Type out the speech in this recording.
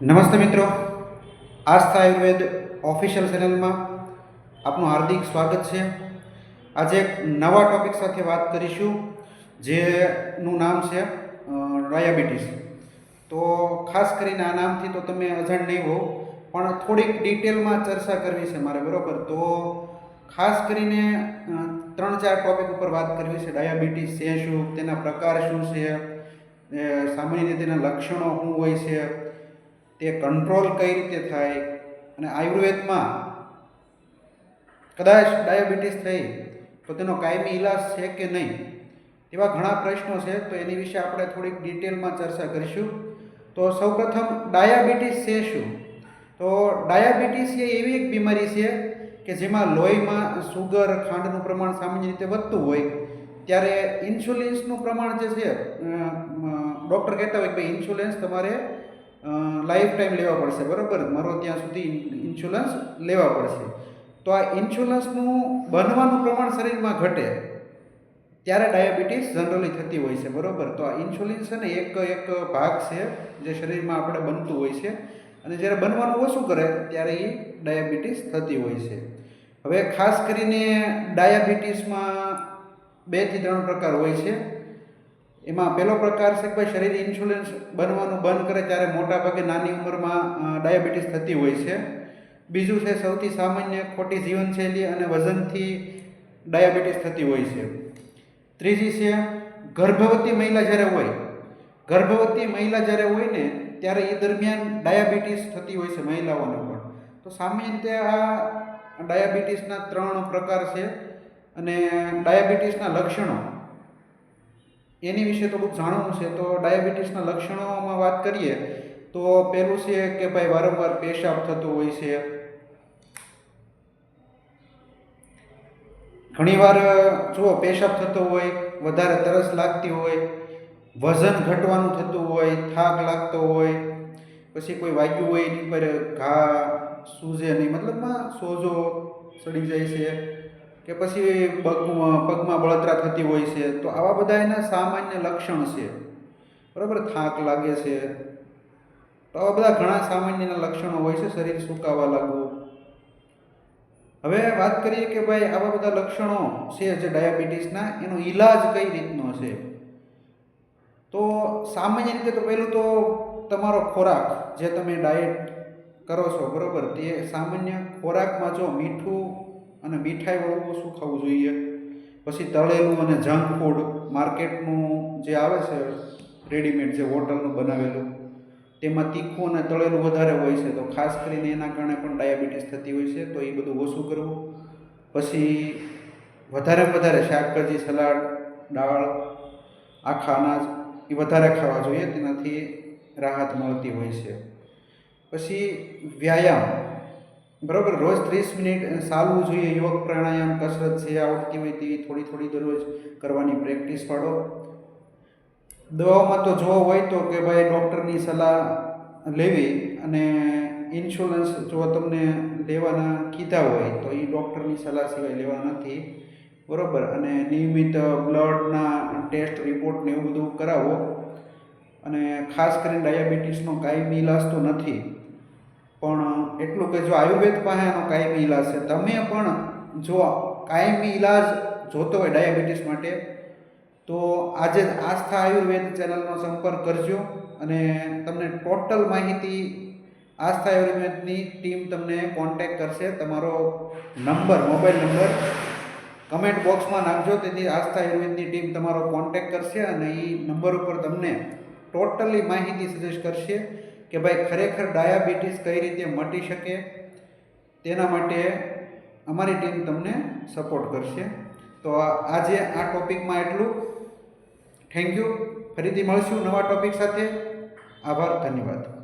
નમસ્તે મિત્રો. આસ્થા આયુર્વેદ ઓફિશિયલ ચેનલમાં આપનું હાર્દિક સ્વાગત છે. આજે એક નવા ટોપિક સાથે વાત કરીશું, જેનું નામ છે ડાયાબિટીસ. તો ખાસ કરીને આ નામથી તો તમે અજાણ નહીં હો પણ થોડીક ડિટેલમાં ચર્ચા કરવી છે મારે, બરાબર? તો ખાસ કરીને ત્રણ ચાર ટોપિક ઉપર વાત કરવી છે, ડાયાબિટીસ છે શું, તેના પ્રકાર શું છે સામાન્ય તેના લક્ષણો શું હોય છે તે કંટ્રોલ કઈ રીતે થાય? અને આયુર્વેદમાં કદાચ ડાયાબિટીસ થઈ, તો તેનો કાયમી ઈલાજ છે કે નહીં? એવા ઘણા પ્રશ્નો છે, તો એની વિશે આપણે થોડીક ડિટેલમાં ચર્ચા કરીશું. તો સૌપ્રથમ ડાયાબિટીસ છે શું? તો ડાયાબિટીસ એ એવી એક બીમારી છે કે જેમાં લોહીમાં સુગર ખાંડનું પ્રમાણ સામાન્ય રીતે વધતું હોય, ત્યારે ઇન્સ્યુલિન્સનું પ્રમાણ જે છે ડૉક્ટર કહેતા હોય કે ભાઈ ઇન્સ્યુલિન્સ તમારે લાઈફ ટાઈમ લેવા પડશે, બરાબર? મારો ત્યાં સુધી ઇન્સ્યોરન્સ લેવા પડશે. તો આ ઇન્સ્યોરન્સનું બનવાનું પ્રમાણ શરીરમાં ઘટે, ત્યારે ડાયાબિટીસ જનરલી થતી હોય છે, બરાબર? તો આ ઇન્સ્યુલિન છે ને એક એક ભાગ છે જે શરીરમાં આપણે બનતું હોય છે. અને જ્યારે બનવાનું ઓછું કરે, ત્યારે એ ડાયાબિટીસ થતી હોય છે. હવે ખાસ કરીને ડાયાબિટીસમાં બેથી ત્રણ પ્રકાર હોય છે. એમાં પહેલો પ્રકાર છે કે ભાઈ શરીર ઇન્સ્યુલન્સ બનવાનું બંધ કરે ત્યારે મોટા ભાગે નાની ઉંમરમાં ડાયાબિટીસ થતી હોય છે. બીજું છે સૌથી સામાન્ય ખોટી જીવનશૈલી અને વજનથી ડાયાબિટીસ થતી હોય છે. ત્રીજી છે ગર્ભવતી મહિલા જ્યારે હોય, ગર્ભવતી મહિલા જ્યારે હોય ને, ત્યારે એ દરમિયાન ડાયાબિટીસ થતી હોય છે મહિલાઓને પણ. તો સામાન્ય રીતે આ ડાયાબિટીસના ત્રણ પ્રકાર છે અને ડાયાબિટીસના લક્ષણો. એની વિશે થોડુંક જાણવું છે, તો ડાયાબિટીસના લક્ષણોમાં વાત કરીએ, તો પહેલું છે કે ભાઈ વારંવાર પેશાબ થતો હોય છે. ઘણીવાર, જુઓ, પેશાબ થતો હોય, વધારે તરસ લાગતી હોય, વજન ઘટવાનું થતું હોય, થાક લાગતો હોય, પછી કોઈ વાગ્યું હોય, એની પર ઘા સૂજે નહીં, મતલબમાં સોજો સડી જાય છે. કે પછી પગમાં પગમાં બળતરા થતી હોય છે, તો આવા બધા એના સામાન્ય લક્ષણ છે. બરાબર? થાક લાગે છે. તો આવા બધા ઘણા સામાન્યના લક્ષણો હોય છે, શરીર સુકાવા લાગવું. હવે વાત કરીએ કે ભાઈ, આવા બધા લક્ષણો છે જે ડાયાબિટીસના, એનો ઈલાજ કઈ રીતનો છે? તો સામાન્ય રીતે તો પહેલું તો તમારો ખોરાક, જે તમે ડાયટ કરો છો, બરાબર? તે સામાન્ય ખોરાકમાં જો મીઠું અને મીઠાઈવાળું ઓછું ખાવું જોઈએ. પછી તળેલું અને જંક ફૂડ માર્કેટનું જે આવે છે રેડીમેડ જે હોટલનું બનાવેલું, તેમાં તીખું અને તળેલું વધારે હોય છે. તો ખાસ કરીને એના કારણે પણ ડાયાબિટીસ થતી હોય છે, તો એ બધું ઓછું કરવું. પછી વધારે વધારે શાકભાજી, સલાડ, દાળ, આખા અનાજ એ વધારે ખાવા જોઈએ, તેનાથી રાહત મળતી હોય છે. પછી વ્યાયામ. બરાબર, રોજ ત્રીસ મિનિટ ચાલવું જોઈએ. યોગ, પ્રાણાયામ, કસરત, જે આવડતી હોય તેવી થોડી થોડી દરરોજ કરવાની પ્રેક્ટિસ પાડો. દવાઓમાં તો જો હોય તો કે ભાઈ ડૉક્ટરની સલાહ લેવી અને ઇન્સ્યોરન્સ જો તમને લેવાના કીધા હોય તો એ ડૉક્ટરની સલાહ સિવાય લેવા નથી. બરાબર, અને નિયમિત બ્લડના ટેસ્ટ, રિપોર્ટ ને એવું બધું કરાવો. અને ખાસ કરીને ડાયાબિટીસનો કાંઈ ઈલાજ તો નથી. પણ એટલું કે જો આયુર્વેદ પાસે એનો કાયમી ઈલાજ છે. તમે પણ જો કાયમી ઈલાજ જોતો હોય ડાયાબિટીસ માટે, તો આજે જ આસ્થા આયુર્વેદ ચેનલનો સંપર્ક કરજો અને તમને ટોટલ માહિતી આસ્થા આયુર્વેદની ટીમ તમને કોન્ટેક કરશે. તમારો નંબર, મોબાઈલ નંબર કમેન્ટ બોક્સમાં નાખજો. તેથી આસ્થા આયુર્વેદની ટીમ તમારો કોન્ટેક કરશે અને એ નંબર ઉપર તમને ટોટલી માહિતી સજેસ્ટ કરશે. કે ભાઈ ખરેખર ડાયાબિટીસ કઈ રીતે મટી શકે, તેના માટે અમારી ટીમ તમને સપોર્ટ કરશે. તો આજે આ ટોપિકમાં એટલું. થેન્ક યુ ફરીથી મળશું નવા ટોપિક સાથે. આભાર, ધન્યવાદ.